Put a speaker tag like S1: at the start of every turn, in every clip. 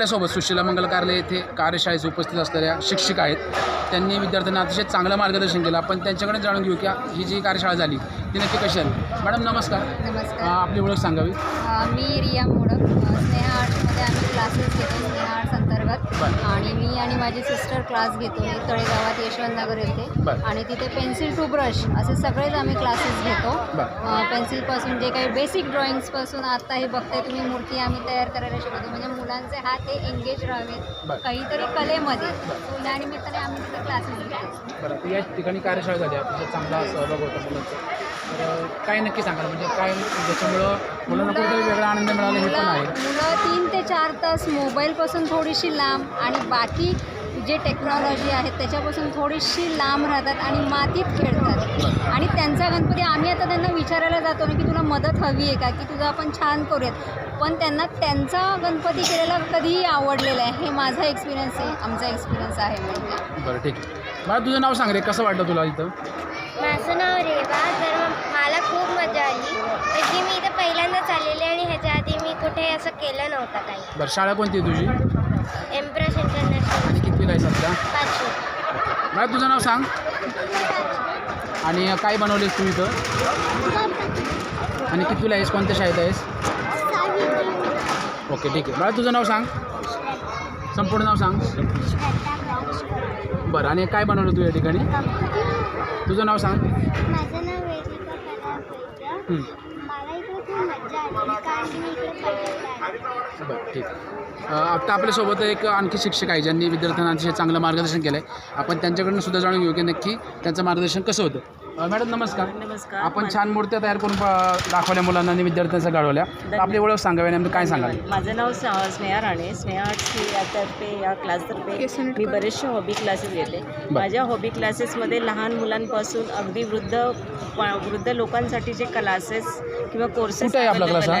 S1: आपल्यासोबत सुशीला मंगल कार्यालय येथे कार्यशाळेस उपस्थित असलेल्या शिक्षिका आहेत. त्यांनी विद्यार्थ्यांना अतिशय चांगलं मार्गदर्शन केलं. आपण त्यांच्याकडे जाणून घेऊ की ही जी कार्यशाळा झाली ती नक्की कशी आली? मॅडम नमस्कार.
S2: नमस्कार.
S1: आपली ओळख सांगावी.
S2: मी रिया मोडक. स्नेहा आर्ट्समध्ये आम्ही क्लासेस घेतो स्नेहा आर्ट्स अंतर्गत. आणि मी आणि माझी सिस्टर क्लास घेतो. हे तळेगावात यशवंतनगर येथे
S1: बरं.
S2: आणि तिथे पेन्सिल टू ब्रश असे सगळेच आम्ही क्लासेस घेतो. पेन्सिलपासून जे काही बेसिक ड्रॉइंग्सपासून आता हे बघताय तुम्ही मूर्ती आम्ही तयार करायला शिकवतो. म्हणजे मुलांचे हात हे एंगेज राहावेत. काहीतरी कलेमध्ये. त्या निमित्ताने आम्ही तिथे क्लासेस घेतो.
S1: बरं. या ठिकाणी कार्यशाळा झाली. अतिशय चांगला सहभाग होता मुलांचा. तर काय नक्की सांगाल? म्हणजे काय ज्याच्यामुळं मुलांना कुठेतरी वेगळा आनंद मिळाला हे पण
S2: मुलं
S1: आहे.
S2: मुलं तीन ते चार तास मोबाईलपासून थोडीशी लांब आणि बाकी जे टेक्नॉलॉजी आहे त्याच्यापासून थोडीशी लांब राहतात आणि मातीत खेळतात. आणि त्यांचा गणपती आम्ही आता त्यांना विचारायला जातो ना की तुला मदत हवी आहे का? की तुझं आपण छान करूयात. पण त्यांना त्यांचा गणपती केलेला कधीही आवडलेला आहे. हे माझा एक्सपिरियन्स आहे. आमचा एक्सपिरियन्स आहे. म्हणजे
S1: बरं ठीक आहे. मला तुझं नाव सांग रे. कसं वाटलं तुला इथं?
S3: माझं नाव रेवा तर मला खूप मजा आली म्हणजे मी इथं पहिल्यांदाच आलेले आणि ह्याच्या आधी मी कुठे असं केलं नव्हतं काही.
S1: बरं शाळा कोणती आहे तुझी?
S3: एम्प्रेस इंटरनॅशनल
S1: कितवीला आहे सध्या?
S3: पाचवी.
S1: मला तुझं नाव सांग. आणि काय बनवलेस तू इथं? आणि कितवीला आहेस? कोणत्या शाळेत आहेस? ओके ठीक आहे. मला तुझं नाव सांग. संपूर्ण नाव सांग. बरं आणि काय बनवलं तू या ठिकाणी? तुझं नाव सांग.
S3: माझं नाव वेदिका
S1: हं. बरं ठीक. आता आपल्यासोबत एक आणखी शिक्षक आहे ज्यांनी विद्यार्थ्यांना अतिशय चांगलं मार्गदर्शन केलं आहे आपण त्यांच्याकडून सुद्धा जाणून घेऊ की नक्की त्यांचं मार्गदर्शन कसं होतं? अ, मॅडम नमस्कार.
S4: नमस्कार.
S1: आपण छान मूर्त्या तयार करून प- दाखवल्या मुलांना आणि विद्यार्थ्यांच्या घडवल्या तर आपली ओळख सांगावी नेमकं काय सांगाल?
S4: माझं नाव स- स्नेहा राणे. स्नेहा आर्ट्स यातर्फे या क्लासतर्फे मी बरेचसे हॉबी क्लासेस घेते. माझ्या हॉबी क्लासेसमध्ये लहान मुलांपासून अगदी वृद्ध वृद्ध लोकांसाठीचे क्लासेस किंवा कोर्सेस
S1: कुठे आहे आपला class हा?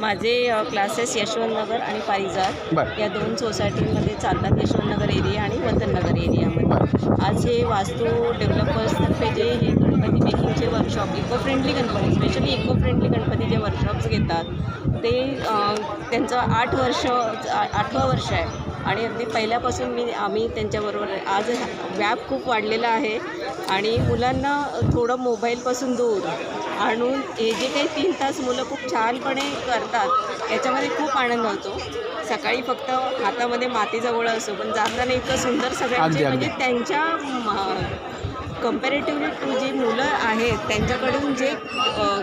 S4: माझे क्लासेस यशवंतनगर आणि पारिजात. या दोन सोसायटीमध्ये चालतात यशवंतनगर एरिया आणि वतननगर एरियामध्ये आज हे वास्तू डेव्हलपर्सतर्फे जे हे Ganpati मेकिंगचे workshop eco friendly Ganpati specially eco friendly गणपतीचे वर्कशॉप्स घेतात ते त्यांचं आठ वर्ष आठवं वर्ष आहे. आणि अगदी पहिल्यापासून मी आम्ही त्यांच्याबरोबर. आज व्याप खूप वाढलेला आहे आणि मुलांना थोडं मोबाईलपासून दूर आणून हे जे काही तीन तास मुलं खूप छानपणे करतात याच्यामध्ये खूप आनंद होतो सकाळी फक्त हातामध्ये मातीचा गोळा असो पण जाताना इतकं सुंदर सगळ्यांचे. म्हणजे त्यांच्या कम्पॅरेटिव्हली टू जी मुलं आहेत त्यांच्याकडून जे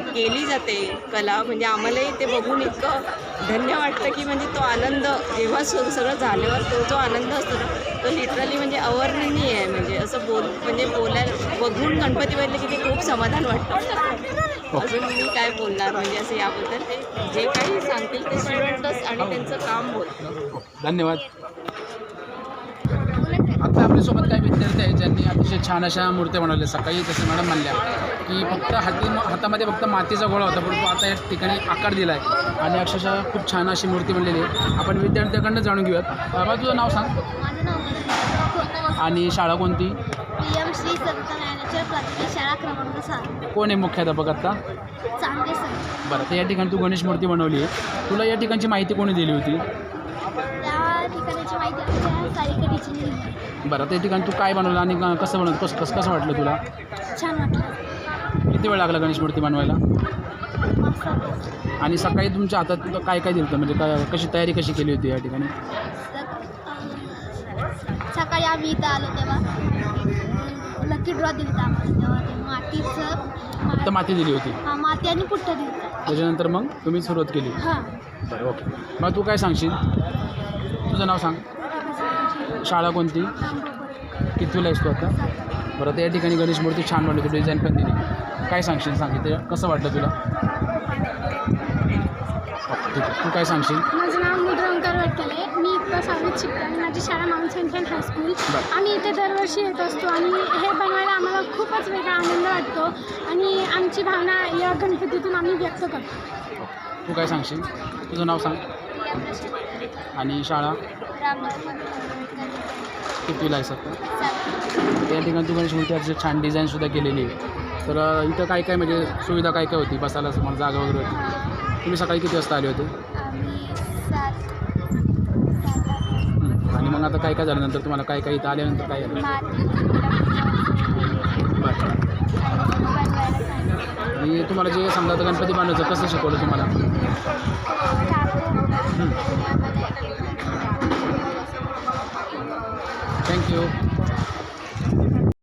S4: केली जाते कला म्हणजे आम्हालाही ते बघून इतकं धन्य वाटतं की म्हणजे तो आनंद जेव्हा सु- सगळं झाल्यावर तो जो आनंद असतो ना तो लिटरली म्हणजे अवर्णनीय आहे म्हणजे असं बोल म्हणजे बोलायला बघून गणपती बघितलं की ते खूप समाधान वाटतं. अजून मी काय बोलणार म्हणजे असं याबद्दल? ते जे काही सांगतील ते स्टुडंटच आणि त्यांचं काम बोलतं.
S1: हो, धन्यवाद. आता आपल्यासोबत काही विद्यार्थी आहेत ज्यांनी अतिशय छान अशा मूर्त्या बनवल्या. सकाळी जसं मॅडम म्हणल्या की फक्त हाती हातामध्ये फक्त मातीचा गोळा होता परंतु आता या ठिकाणी आकार दिला आहे आणि अक्षरशः खूप छान अशी मूर्ती बनलेली आहे. आपण विद्यार्थ्याकडनं जाणून घेऊयात. बाबा तुझं नाव सांग. आणि शाळा कोणती? कोण आहे मुख्याध्यापक आता? बरं तर या ठिकाणी तू गणेश मूर्ती बनवली आहे. तुला या ठिकाणची माहिती कोणी दिली होती? बरं त्या ठिकाणी तू काय बनवलं आणि क- कसं बनवलं? कसं कसं कसं वाटलं तुला?
S3: छान वाटलं.
S1: किती वेळ लागला गणेश मूर्ती बनवायला?
S3: मस्त
S1: आणि सकाळी तुमच्या हातात तुला काय काय दिलं होतं म्हणजे कशी तयारी कशी केली होती या ठिकाणी?
S3: सकाळी आम्ही इथं आलो तेव्हा. लकी ड्रॉ दिलं होतं आम्हाला तेव्हा. ते मातीचं
S1: फक्त
S3: मा-
S1: माती दिली होती?
S3: हा माती आणि पुठ्ठं दिलं होतं.
S1: त्याच्यानंतर मग तुम्ही सुरुवात केली?
S3: हां.
S1: बरं ओके. मग तू काय सांगशील? तुझं नाव सांग. शाळा कोणती? कितवीला आहेस तू आता? बरं तर या ठिकाणी गणेश मूर्ती छान होती डिझाईन पण दिली. काय सांगशील? सांगितलं कसं वाटलं तुला? ठीक आहे. तू काय सांगशील?
S5: माझं नाव मुद्रा ओंकार वाटकले. मी इथं सहावीत शिकते. आणि माझी शाळा माउंट सेंट्रल हायस्कूल. आम्ही इथे दरवर्षी येत असतो आणि हे बनवायला आम्हाला खूपच वेगळा आनंद वाटतो आणि आमची भावना या गणपतीतून आम्ही व्यक्त करतो.
S1: तू काय सांगशील? तुझं नाव सांग. आणि शाळा? कितीला आहे आता त्या ठिकाणी तू गणेश मूर्ती छान डिझाईनसुद्धा केलेली आहे. तर इथं काय काय म्हणजे सुविधा काय काय होती? बसायला समोर जागा वगैरे होती? तुम्ही सकाळी किती वाजता आले होते?
S3: आणि मग आता काय काय झालं नंतर तुम्हाला काय काय इथं आल्यानंतर काय झालं? आणि तुम्हाला जे समजा गणपती बांधायचं कसं शिकवलं तुम्हाला? थँक्यू